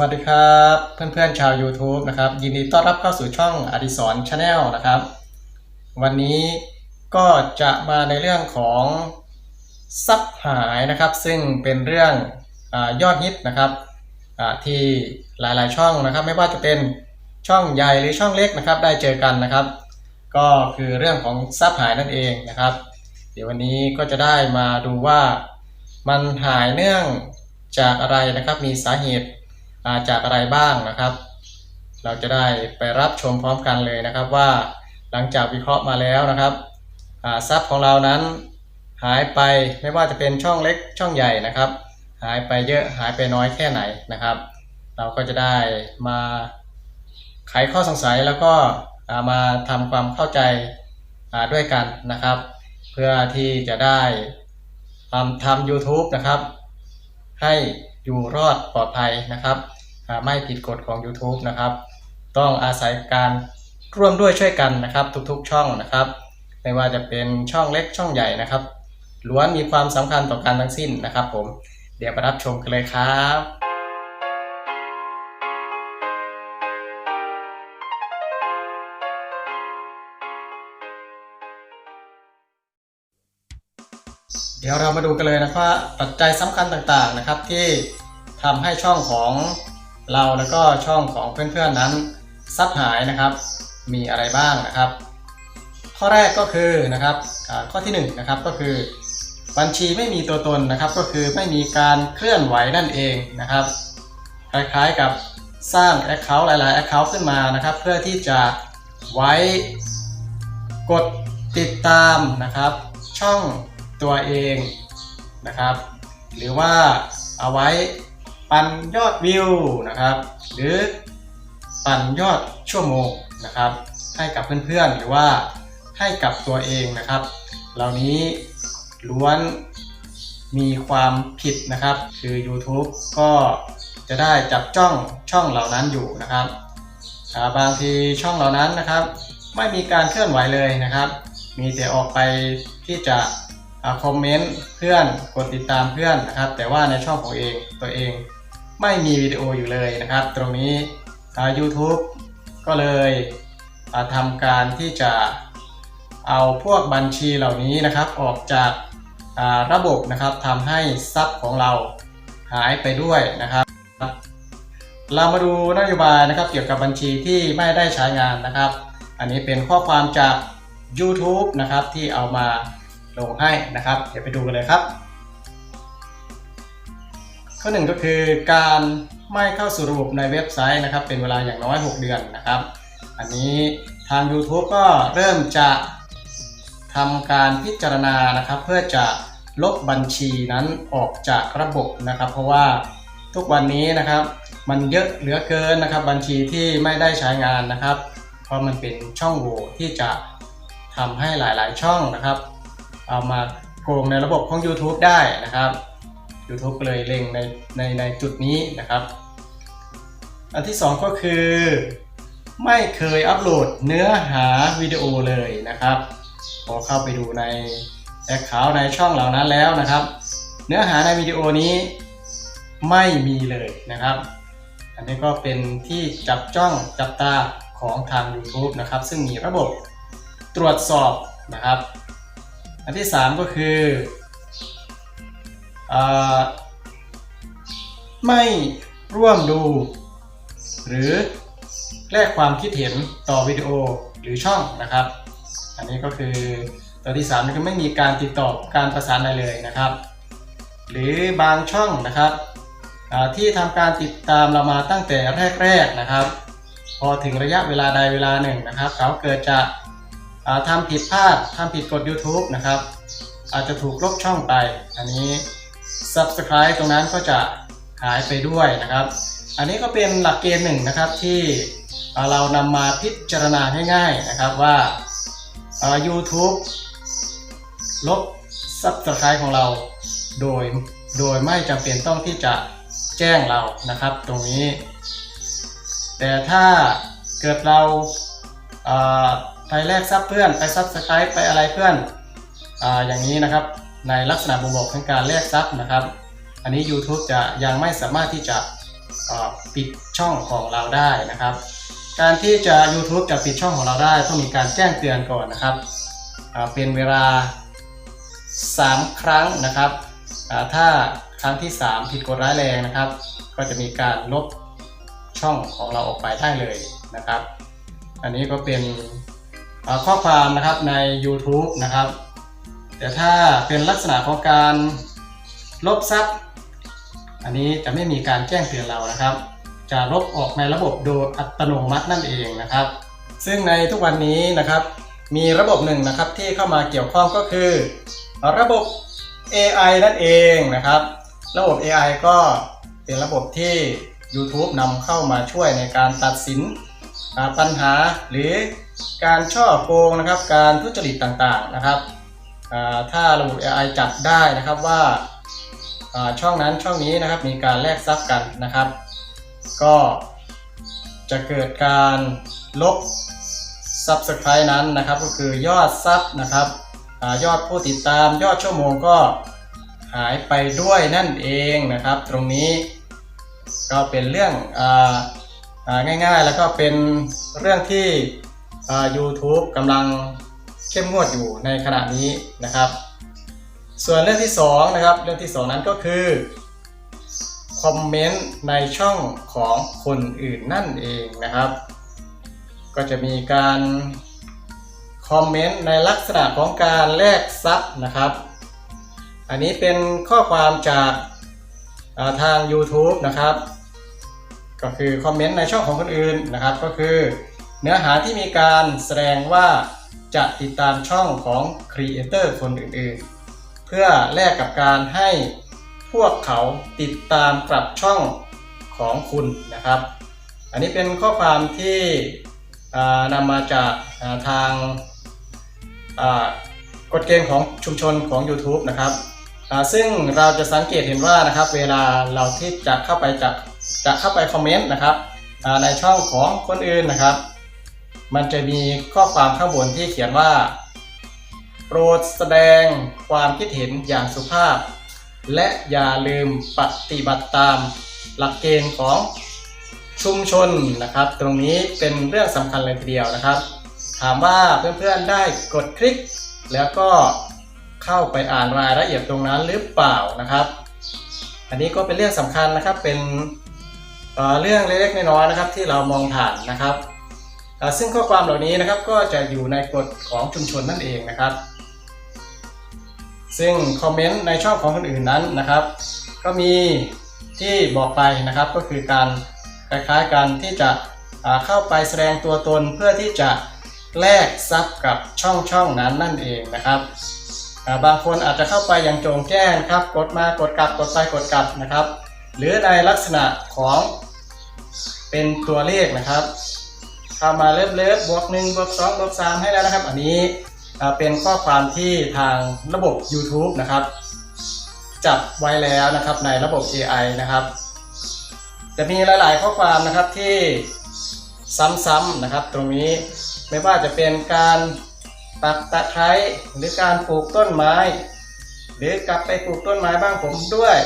วัสดีครับเพื่อนๆชาว YouTube นะครับยินดีต้อนรับเข้าสู่ช่องอดิศรชาแนลนะครับ วันนี้ก็จะมาในเรื่องของซับหายนะครับ ซึ่งเป็นเรื่องอยอดฮิตนะครับอ่าที่หลายๆช่องนะครับ ไม่ว่าจะเป็นช่องใหญ่หรือช่องเล็กนะครับ ได้เจอกันนะครับ ก็คือเรื่องของซับหายนั่นเองนะครับ เดี๋ยววันนี้ก็จะได้มาดูว่ามันหายเนื่องจากอะไรนะครับมีสาเหตุ มาจากอะไรบ้างนะครับ เราจะได้ไปรับชมพร้อมกันเลยนะครับว่าหลังจากวิเคราะห์มาแล้วนะครับทรัพย์ของเรานั้นหายไปไม่ว่าจะเป็นช่องเล็กช่องใหญ่นะครับ หายไปเยอะหายไปน้อยแค่ไหนนะครับ เราก็จะได้มาไขข้อสงสัยแล้วก็มาทำความเข้าใจด้วยกันนะครับ เพื่อที่จะได้ทำทำ YouTube นะครับ ให้อยู่รอดปลอดภัยนะครับ ไม่ผิดกฎของ YouTube นะครับ ต้องอาศัยการร่วมด้วยช่วยกันนะครับ ทุกๆช่องนะครับ ไม่ว่าจะเป็นช่องเล็กช่องใหญ่นะครับล้วนมีความสำคัญต่อการทั้งสิ้นนะครับ ผมเดี๋ยวไปรับชมกันเลยครับเดี๋ยวเรามาดูกันเลยนะครับว่าปัจจัยสำคัญต่างๆนะครับที่ทำให้ช่องของ เราแล้วก็ช่องของเพื่อนๆนั้นซับหายนะครับ มีอะไรบ้างนะครับ ข้อแรกก็คือนะครับข้อที่หนึ่งนะครับก็คือ บัญชีไม่มีตัวตนนะครับ ก็คือไม่มีการเคลื่อนไหวนั่นเองนะครับ คล้ายๆกับสร้าง Account หลายๆ Account ขึ้นมานะครับ เพื่อที่จะไว้กดติดตามนะครับ ช่องตัวเองนะครับ หรือว่าเอาไว้ ปั่นยอดวิวนะครับ หรือปั่นยอดชั่วโมงนะครับ ให้กับเพื่อนๆหรือว่าให้กับตัวเองนะครับ เหล่านี้ล้วนมีความผิดนะครับ คือ YouTube ก็จะได้จับจ้องช่องเหล่านั้นอยู่นะครับบางทีช่องเหล่านั้นนะครับ ไม่มีการเคลื่อนไหวเลยนะครับ มีแต่ออกไปที่จะคอมเมนต์เพื่อนกดติดตามเพื่อนนะครับ แต่ว่าในช่องของเองตัวเอง ไม่มีวิดีโออยู่เลยนะครับ ตรงนี้อ่า YouTube ก็เลยทำการที่จะเอาพวกบัญชีเหล่านี้นะครับ ออกจาการะบบนะครับทำให้ทรัพย์ของเราหายไปด้วยนะครับ เรามาดูนโยบายนะครับเกี่ยวกับบัญชีที่ไม่ได้ใช้งานนะครับ อันนี้เป็นข้อความจาก YouTube นะครับที่เอามาลงให้นะครับ เดี๋ยวไปดูกันเลยครับ ข้อหนึ่งก็คือการไม่เข้าสู่ระบบในเว็บไซต์นะครับ เป็นเวลาอย่างน้อย 6 เดือนนะครับ อันนี้ทาง YouTube ก็เริ่มจะทำการพิจารณานะครับ เพื่อจะลบบัญชีนั้นออกจากระบบนะครับ เพราะว่าทุกวันนี้นะครับ มันเยอะเหลือเกินนะครับ บัญชีที่ไม่ได้ใช้งานนะครับ เพราะมันเป็นช่องโหว่ที่จะทำให้หลายๆ ช่องนะครับ เอามาโกงในระบบของ YouTube ได้นะครับ YouTube ก็เลยเล็งในในในจุดนี้นะครับ อันที่ 2 ก็คือ ไม่เคยอัปโหลดเนื้อหาวิดีโอเลยนะครับพอเข้าไปดูในแอคเคาท์ในช่องเหล่านั้นแล้วนะครับ เนื้อหาในวิดีโอนี้ไม่มีเลยนะครับ อันนี้ก็เป็นที่จับจ้องจับตาของทาง YouTube นะครับ ซึ่งมีระบบตรวจสอบนะครับ อันที่ 3 ก็คือ ไม่ร่วมดู หรือแลกความคิดเห็นต่อวิดีโอหรือช่องนะครับ อันนี้ก็คือตัวที่3นี่คือไม่มีการติดต่อการประสานอะไรเลยนะครับ หรือบางช่องนะครับที่ทำการติดตามเรามาตั้งแต่แรกๆนะครับ พอถึงระยะเวลาใดเวลาหนึ่งนะครับ เขาเกิดจะอ่าทำผิดพลาดทำผิดกฎ YouTube นะครับ อาจจะถูกลบช่องไป อันนี้ Subscribe ตรงนั้นก็จะหายไปด้วยนะครับ อันนี้ก็เป็นหลักเกณฑ์หนึ่งนะครับที่เรานำมาพิจารณาง่ายๆนะครับว่า YouTube ลบ Subscribe ของเราโดยโดยไม่จำเป็นต้องที่จะแจ้งเรานะครับตรงนี้ แต่ถ้าเกิดเราไปแลกซับเพื่อนไป Subscribe ไปอะไรเพื่อนออย่างนี้นะครับ ในลักษณะบ่งบอกของการแลกซับนะครับ อันนี้ YouTube จะยังไม่สามารถที่จะปิดช่องของเราได้นะครับ การที่จะ YouTube จะปิดช่องของเราได้ต้องมีการแจ้งเตือนก่อนนะครับ เป็นเวลา 3 ครั้งนะครับถ้าครั้งที่ 3 ผิดกฎร้ายแรงนะครับ ก็จะมีการลบช่องของเราออกไปได้เลยนะครับ อันนี้ก็เป็นข้อความนะครับใน YouTube นะครับ แต่ถ้าเป็นลักษณะของการลบซับอันนี้จะไม่มีการแจ้งเตือนเรานะครับ จะลบออกในระบบโดยอัตโนมัตินั่นเองนะครับ ซึ่งในทุกวันนี้นะครับ มีระบบหนึ่งนะครับที่เข้ามาเกี่ยวข้องก็คือ ระบบ AI นั่นเองนะครับ ระบบ AI ก็เป็นระบบที่ YouTube นำเข้ามาช่วยในการตัดสินปัญหาหรือการช่อโกงนะครับ การทุจริตต่างๆนะครับ ถ้าระบบ AI จับได้นะครับว่าช่องนั้นช่องนี้นะครับมีการแลกทรัพย์กันนะครับ ก็จะเกิดการลบ Subscribe นั้นนะครับ ก็คือยอดซับนะครับอยอดผู้ติดตามยอดชั่วโมงก็หายไปด้วยนั่นเองนะครับ ตรงนี้ก็เป็นเรื่ององ่ายๆ แล้วก็เป็นเรื่องที่ YouTube กำลัง เข้มงวดอยู่ในขณะนี้นะครับ ส่วนเรื่องที่สองนะครับเรื่องที่สองนั้นก็คือคอมเมนต์ในช่องของคนอื่นนั่นเองนะครับ ก็จะมีการคอมเมนต์ในลักษณะของการแลกซับนะครับ อันนี้เป็นข้อความจากาทาง YouTube นะครับ ก็คือคอมเมนต์ในช่องของคนอื่นนะครับ ก็คือเนื้อหาที่มีการแสดงว่า จะติดตามช่องของครีเอเตอร์คนอื่นๆ เพื่อแลกกับการให้พวกเขาติดตามกลับช่องของคุณนะครับ อันนี้เป็นข้อความที่นำมาจากทางกฎเกณฑ์ของชุมชนของ YouTube นะครับ ซึ่งเราจะสังเกตเห็นว่านะครับ เวลาเราที่จะเข้าไปจะจะเข้าไปคอมเมนต์นะครับในช่องของคนอื่นนะครับ มันจะมีข้อความข้างบนที่เขียนว่า โปรดแสดงความคิดเห็นอย่างสุภาพ และอย่าลืมปฏิบัติตามหลักเกณฑ์ของชุมชนนะครับ ตรงนี้เป็นเรื่องสำคัญเลยทีเดียวนะครับ ถามว่าเพื่อนๆได้กดคลิก แล้วก็เข้าไปอ่านรายละเอียดตรงนั้นหรือเปล่านะครับ อันนี้ก็เป็นเรื่องสำคัญนะครับเป็นเเรื่องเล็กๆน้อยๆนะครับที่เรามองผ่านนะครับ ซึ่งข้อความเหล่านี้นะครับก็จะอยู่ในกฎของชุมชนนั่นเองนะครับ ซึ่งคอมเมนต์ในช่องของคนอื่นนั้นนะครับ ก็มีที่บอกไปนะครับก็คือการคล้ายๆกันที่จะเข้าไปแสดงตัวตนเพื่อที่จะแลกซับกับช่องช่องนั้นนั่นเองนะครับบางคนอาจจะเข้าไปอย่างโจงแจ้งครับ กดมากดกลับกดไปกดกลับนะครับ หรือในลักษณะของเป็นตัวเลขนะครับ เข้ามาเลิฟเลิฟบวกหนึ่งบวกสองบวกสามให้แล้วนะครับ อันนี้เป็นข้อความที่ทางระบบ YouTube นะครับ จับไว้แล้วนะครับในระบบ AI นะครับ จะมีหลาย ๆ ข้อความนะครับที่ซ้ำๆนะครับ ตรงนี้ไม่ว่าจะเป็นการปักตะไคร้หรือการปลูกต้นไม้ หรือกลับไปปลูกต้นไม้บ้านผมด้วย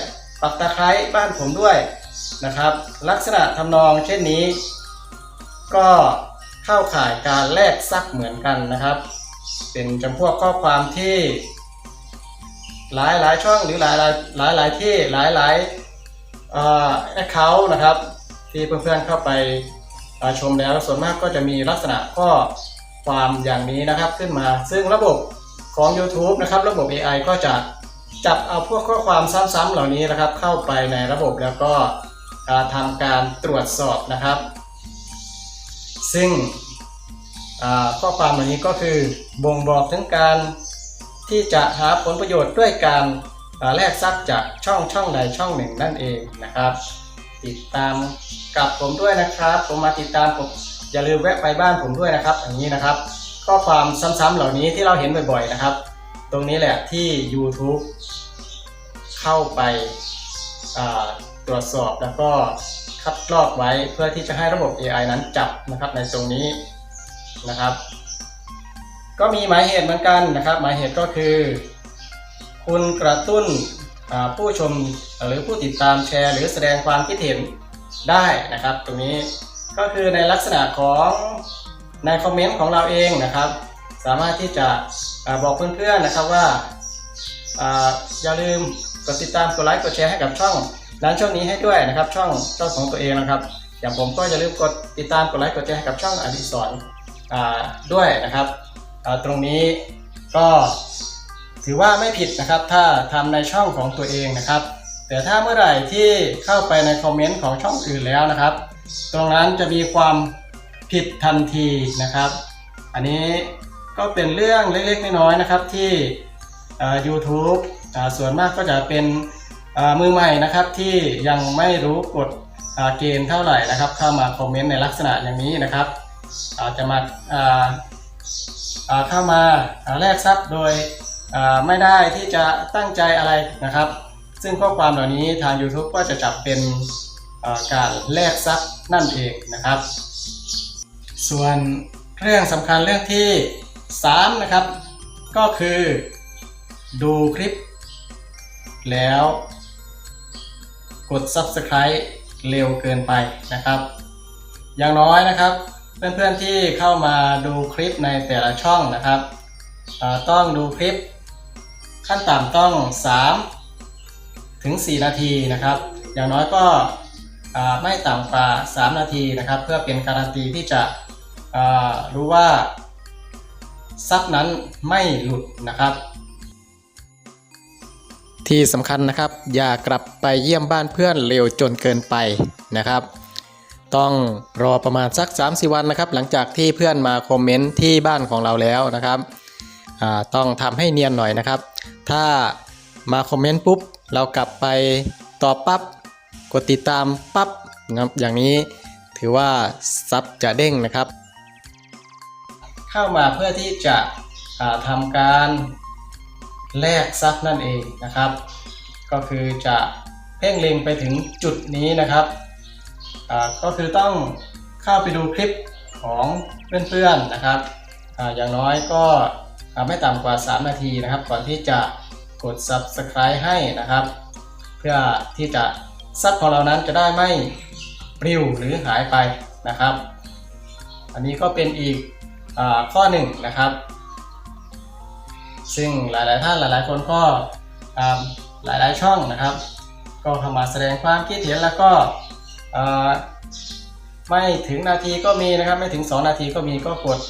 ปักตะไคร้บ้านผมด้วยนะครับ ลักษณะทำนองเช่นนี้ ก็เข้าข่ายการแลกซักเหมือนกันนะครับ เป็นจำพวกข้อความที่ หลายหลายช่องหรือหลายหลายหลายหลายที่หลายหลายแอคเคาท์นะครับ ที่เพื่อนๆเข้าไปาชมแล้วส่วนมากก็จะมีลักษณะข้อความอย่างนี้นะครับขึ้นมา ซึ่งระบบของ YouTube นะครับ ระบบ AI ก็จะจับเอาพวกข้อความซ้ำๆเหล่านี้นะครับ เข้าไปในระบบแล้วก็ทำการตรวจสอบนะครับ ซึ่งข้อความเหล่านี้ก็คือบ่งบอกถึงการที่จะหาผลประโยชน์ด้วยการแลกทรัพย์จากช่องช่องใดช่องหนึ่งนั่นเองนะครับ ติดตามกับผมด้วยนะครับ ผมมาติดตามผมอย่าลืมแวะไปบ้านผมด้วยนะครับอย่างนี้นะครับ ข้อความซ้ำๆเหล่านี้ที่เราเห็นบ่อยๆนะครับ ตรงนี้แหละที่ YouTube เข้าไปอ่า ตรวจสอบแล้วก็คัดลอกไว้เพื่อที่จะให้ระบบ AI นั้นจับนะครับในตรงนี้นะครับ ก็มีหมายเหตุเหมือนกันนะครับ หมายเหตุก็คือ คุณกระตุ้นผู้ชมหรือผู้ติดตามแชร์ หรือแสดงความคิดเห็นได้นะครับ ตรงนี้ก็คือในลักษณะของในคอมเมนต์ของเราเองนะครับ สามารถที่จะบอกเพื่อนๆนะครับว่าอย่าลืมกดติดตามกดไลค์กดแชร์ให้กับช่อง ร้านช่องนี้ให้ด้วยนะครับ ช่องช่องของตัวเองนะครับ อย่างผมก็อย่าลืมกดติดตามกดไลค์กดแชร์ให้กับช่องอดิศรอ่าด้วยนะครับ ตรงนี้ก็ถือว่าไม่ผิดนะครับ ถ้าทำในช่องของตัวเองนะครับ แต่ถ้าเมื่อไหร่ที่เข้าไปในคอมเมนต์ของช่องอื่นแล้วนะครับ ตรงนั้นจะมีความผิดทันทีนะครับ อันนี้ก็เป็นเรื่องเล็กๆน้อยๆนะครับที่เอ่อ YouTube ส่วนมากก็จะเป็น มือใหม่นะครับที่ยังไม่รู้กฎเกณฑ์เท่าไหร่นะครับ เข้ามาคอมเมนต์ในลักษณะอย่างนี้นะครับอาจจะมาาาเข้ามาาแลกทรัพย์โดยไม่ได้ที่จะตั้งใจอะไรนะครับ ซึ่งข้อความเหล่านี้ทาง YouTube ก็จะจับเป็นาการแลกทรัพย์นั่นเองนะครับ ส่วนเรื่องสำคัญเรื่องที่ 3 นะครับ ก็คือดูคลิปแล้ว กด Subscribe เร็วเกินไปนะครับ อย่างน้อยนะครับ เพื่อนๆที่เข้ามาดูคลิปในแต่ละช่องนะครับ ต้องดูคลิป ขั้นต่ำต้อง 3 ถึง 4 นาทีนะครับ อย่างน้อยก็ไม่ต่ำกว่า 3 นาทีนะครับ เพื่อเป็นการันตีที่จะรู้ว่าซับนั้นไม่หลุดนะครับ ที่สำคัญนะครับ อย่ากลับไปเยี่ยมบ้านเพื่อนเร็วจนเกินไปนะครับ ต้องรอประมาณสัก 3-4 วันนะครับ หลังจากที่เพื่อนมาคอมเมนต์ที่บ้านของเราแล้วนะครับต้องทำให้เนียนหน่อยนะครับ ถ้ามาคอมเมนต์ปุ๊บ เรากลับไปตอบปั๊บกดติดตามปั๊บนะครับอย่างนี้ถือว่าซับจะเด้งนะครับ เข้ามาเพื่อที่จะทำการ แลกซับนั่นเองนะครับ ก็คือจะเพ่งเล็งไปถึงจุดนี้นะครับก็คือต้องเข้าไปดูคลิปของเพื่อนๆนะครับออย่างน้อยก็ไม่ต่ำกว่า 3 นาทีนะครับ ก่อนที่จะกด Subscribe ให้นะครับ เพื่อที่จะซับของเรานั้นจะได้ไม่ปลิวหรือหายไปนะครับ อันนี้ก็เป็นอีกอข้อหนึ่งนะครับ ซึ่งหลาย ๆ ท่านหลาย ๆ คนก็อ่าหลาย ๆ ช่องนะครับ ก็เข้ามาแสดงความคิดเห็นแล้วก็ไม่ถึงนาทีก็มีนะครับ ไม่ถึง 2 นาทีก็มีก็กด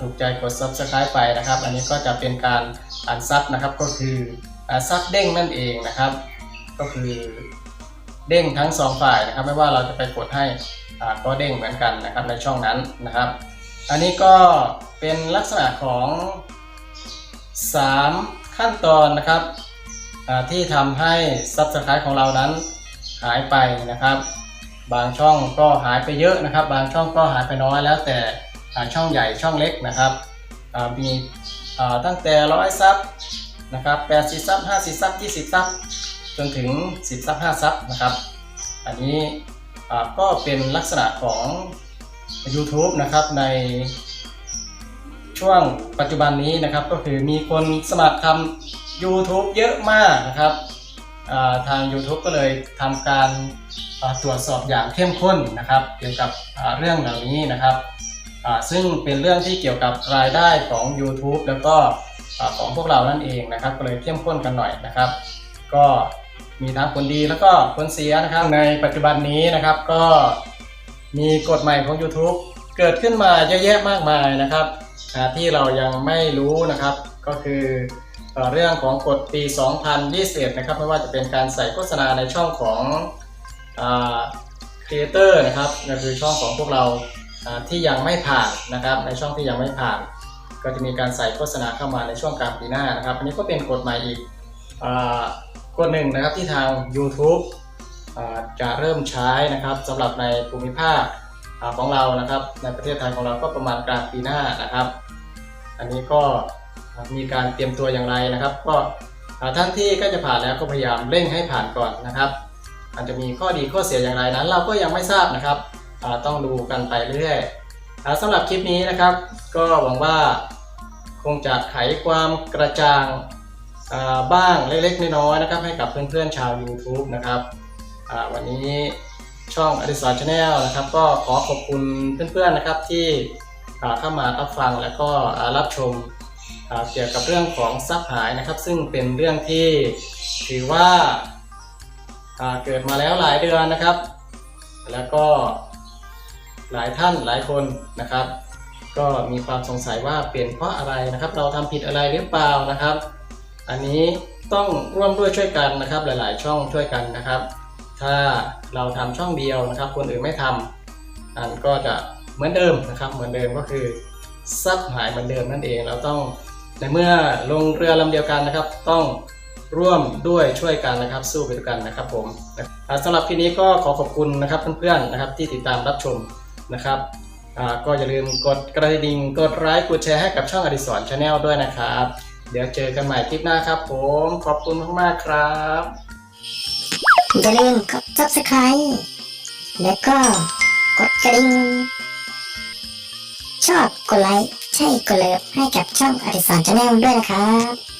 ถูกใจกด subscribe ไปนะครับ อันนี้ก็จะเป็นการอ่านซับนะครับก็คือซับเด้งนั่นเองนะครับ ก็คือเด้งทั้งสองฝ่ายนะครับ ไม่ว่าเราจะไปกดให้ก็เด้งเหมือนกันนะครับในช่องนั้นนะครับ อันนี้ก็เป็นลักษณะของ 3 ขั้นตอนนะครับที่ทำให้ Subscribe ของเรานั้นหายไปนะครับ บางช่องก็หายไปเยอะนะครับ บางช่องก็หายไปน้อยแล้วแต่ช่องใหญ่ช่องเล็กนะครับมีตั้งแต่ร้อยซับนะครับ80ซับ50ซับ20ซับจนถึง10ซับ5ซับนะครับ อันนี้ก็เป็นลักษณะของ YouTube นะครับใน ช่วงปัจจุบันนี้นะครับก็คือมีคนสมัครทำ YouTube เยอะมากนะครับทาง YouTube ก็เลยทำการตรวจสอบอย่างเข้มข้นนะครับ เกี่ยวกับเรื่องเหล่านี้นะครับ ซึ่งเป็นเรื่องที่เกี่ยวกับรายได้ของ YouTube แล้วก็ของพวกเรานั่นเองนะครับ ก็เลยเข้มข้นกันหน่อยนะครับ ก็มีทั้งผลดีแล้วก็ผลเสียนะครับ ในปัจจุบันนี้นะครับก็มีกฎใหม่ของ YouTube เกิดขึ้นมาเยอะแยะมากมายนะครับ ที่เรายังไม่รู้นะครับก็คือเรื่องของกฎปี 2021 นะครับ ไม่ว่าจะเป็นการใส่โฆษณาในช่องของครีเอเตอร์นะครับก็คือช่องของพวกเราที่ยังไม่ผ่านนะครับ ในช่องที่ยังไม่ผ่าน ก็จะมีการใส่โฆษณาเข้ามาในช่วงกลางปีหน้านะครับ อันนี้ก็เป็นกฎใหม่อีกอกฎหนึ่งนะครับที่ทาง YouTube จะเริ่มใช้นะครับสำหรับในภูมิภาค ของเรานะครับ ในประเทศไทยของเราก็ประมาณกลางปีหน้านะครับ อันนี้ก็มีการเตรียมตัวอย่างไรนะครับ ก็ท่านที่ก็จะผ่านแล้วก็พยายามเร่งให้ผ่านก่อนนะครับอาจจะมีข้อดีข้อเสียอย่างไรนั้น เราก็ยังไม่ทราบนะครับต้องดูกันไปเรื่อยๆอ่าสำหรับคลิปนี้นะครับ ก็หวังว่าคงจะไขความกระจ่างบ้างเล็กๆน้อยๆนะครับ ให้กับเพื่อนๆชาว YouTube นะครับวันนี้ ช่องอดิสรชาแนลนะครับ ก็ขอขอบคุณเพื่อนๆนะครับที่เข้ามารับฟังแล้วก็รับชมเกี่ยวกับเรื่องของทรัพย์หายนะครับ ซึ่งเป็นเรื่องที่ถือว่าเกิดมาแล้วหลายเดือนนะครับ แล้วก็หลายท่านหลายคนนะครับ ก็มีความสงสัยว่าเป็นเพราะอะไรนะครับ เราทำผิดอะไรหรือเปล่านะครับ อันนี้ต้องร่วมด้วยช่วยกันนะครับ หลาย ๆ ช่องช่วยกันนะครับ ถ้าเราทำช่องเดียวนะครับ คนอื่นไม่ทำอันก็จะเหมือนเดิมนะครับ เหมือนเดิมก็คือซับหายเหมือนเดิมนั่นเองเราต้องในเมื่อลงเรือลำเดียวกันนะครับ ต้องร่วมด้วยช่วยกันนะครับ สู้ไปด้วยกันนะครับผมอ่าสำหรับคลิปนี้ก็ขอขอบคุณนะครับเพื่อนๆนะครับที่ติดตามรับชมนะครับก็อย่าลืมกดกระดิ่งกดไลค์กดแชร์ให้กับช่องอดิสรชาแนลด้วยนะครับ เดี๋ยวเจอกันใหม่คลิปหน้าครับผม ขอบคุณมากๆครับ อย่าลืมกด subscribe แล้วก็กดกระดิ่ง ชอบกดไลค์ ใช่กดเลิฟให้กับช่องอดิสรชาแนลด้วยนะครับ